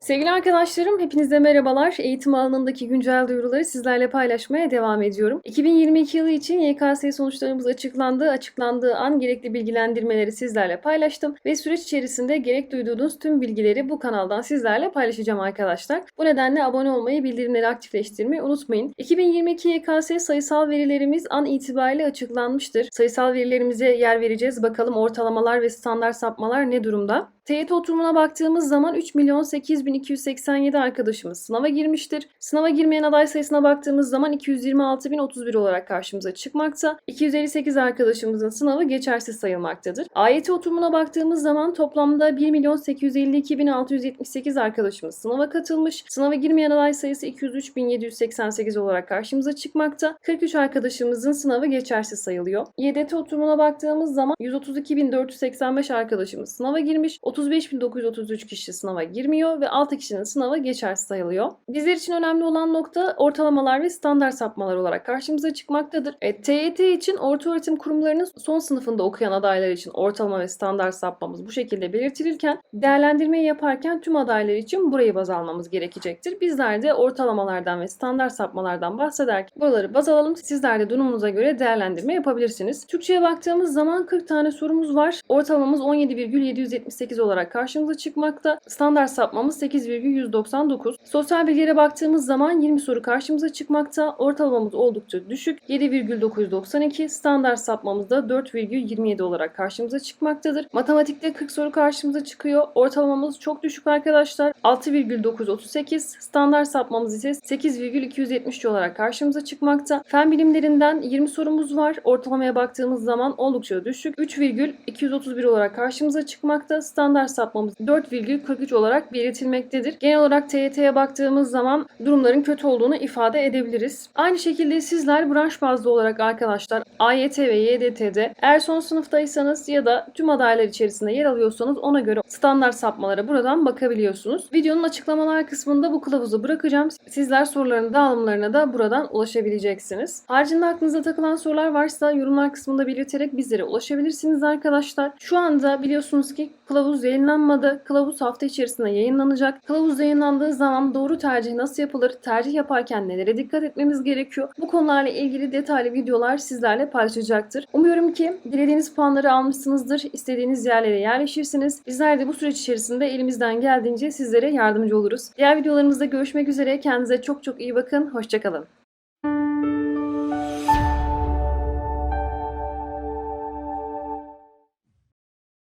Sevgili arkadaşlarım, hepinize merhabalar. Eğitim alanındaki güncel duyuruları sizlerle paylaşmaya devam ediyorum. 2022 yılı için YKS sonuçlarımız açıklandı. Açıklandığı an gerekli bilgilendirmeleri sizlerle paylaştım ve süreç içerisinde gerek duyduğunuz tüm bilgileri bu kanaldan sizlerle paylaşacağım arkadaşlar. Bu nedenle abone olmayı, bildirimleri aktifleştirmeyi unutmayın. 2022 YKS sayısal verilerimiz an itibariyle açıklanmıştır. Sayısal verilerimize yer vereceğiz. Bakalım ortalamalar ve standart sapmalar ne durumda? TYT oturumuna baktığımız zaman 3 milyon 8287 arkadaşımız sınava girmiştir. Sınava girmeyen aday sayısına baktığımız zaman 226.031 olarak karşımıza çıkmakta. 258 arkadaşımızın sınavı geçersiz sayılmaktadır. AYT oturumuna baktığımız zaman toplamda 1 milyon 852.678 arkadaşımız sınava katılmış. Sınava girmeyen aday sayısı 203.788 olarak karşımıza çıkmakta. 43 arkadaşımızın sınavı geçersiz sayılıyor. YDT oturumuna baktığımız zaman 132.485 arkadaşımız sınava girmiş. 35.933 kişi sınava girmiyor ve 6 kişinin sınavı geçersiz sayılıyor. Bizler için önemli olan nokta ortalamalar ve standart sapmalar olarak karşımıza çıkmaktadır. E, TYT için orta öğretim kurumlarının son sınıfında okuyan adaylar için ortalama ve standart sapmamız bu şekilde belirtilirken değerlendirmeyi yaparken tüm adaylar için burayı baz almamız gerekecektir. Bizler de ortalamalardan ve standart sapmalardan bahsederken buraları baz alalım. Sizler de durumunuza göre değerlendirme yapabilirsiniz. Türkçe'ye baktığımız zaman 40 tane sorumuz var. Ortalamamız 17,778 olarak karşımıza çıkmakta. Standart sapmamız 8,199. Sosyal bilgilere baktığımız zaman 20 soru karşımıza çıkmakta. Ortalamamız oldukça düşük. 7,992. Standart sapmamız da 4,27 olarak karşımıza çıkmaktadır. Matematikte 40 soru karşımıza çıkıyor. Ortalamamız çok düşük arkadaşlar. 6,938. Standart sapmamız ise 8,273 olarak karşımıza çıkmakta. Fen bilimlerinden 20 sorumuz var. Ortalamaya baktığımız zaman oldukça düşük. 3,231 olarak karşımıza çıkmakta. Standart sapmamız 4,43 olarak belirtilmektedir. Genel olarak TYT'ye baktığımız zaman durumların kötü olduğunu ifade edebiliriz. Aynı şekilde sizler branş bazlı olarak arkadaşlar AYT ve YDT'de eğer son sınıftaysanız ya da tüm adaylar içerisinde yer alıyorsanız ona göre standart sapmalara buradan bakabiliyorsunuz. Videonun açıklamalar kısmında bu kılavuzu bırakacağım. Sizler soruların dağılımlarına da buradan ulaşabileceksiniz. Haricinde aklınıza takılan sorular varsa yorumlar kısmında belirterek bizlere ulaşabilirsiniz arkadaşlar. Şu anda biliyorsunuz ki kılavuz yayınlanmadı. Kılavuz hafta içerisinde yayınlanacak. Kılavuz yayınlandığı zaman doğru tercih nasıl yapılır? Tercih yaparken nelere dikkat etmemiz gerekiyor? Bu konularla ilgili detaylı videolar sizlerle paylaşacaktır. Umuyorum ki dilediğiniz puanları almışsınızdır. İstediğiniz yerlere yerleşirsiniz. Bizler de bu süreç içerisinde elimizden geldiğince sizlere yardımcı oluruz. Diğer videolarımızda görüşmek üzere. Kendinize çok çok iyi bakın. Hoşçakalın.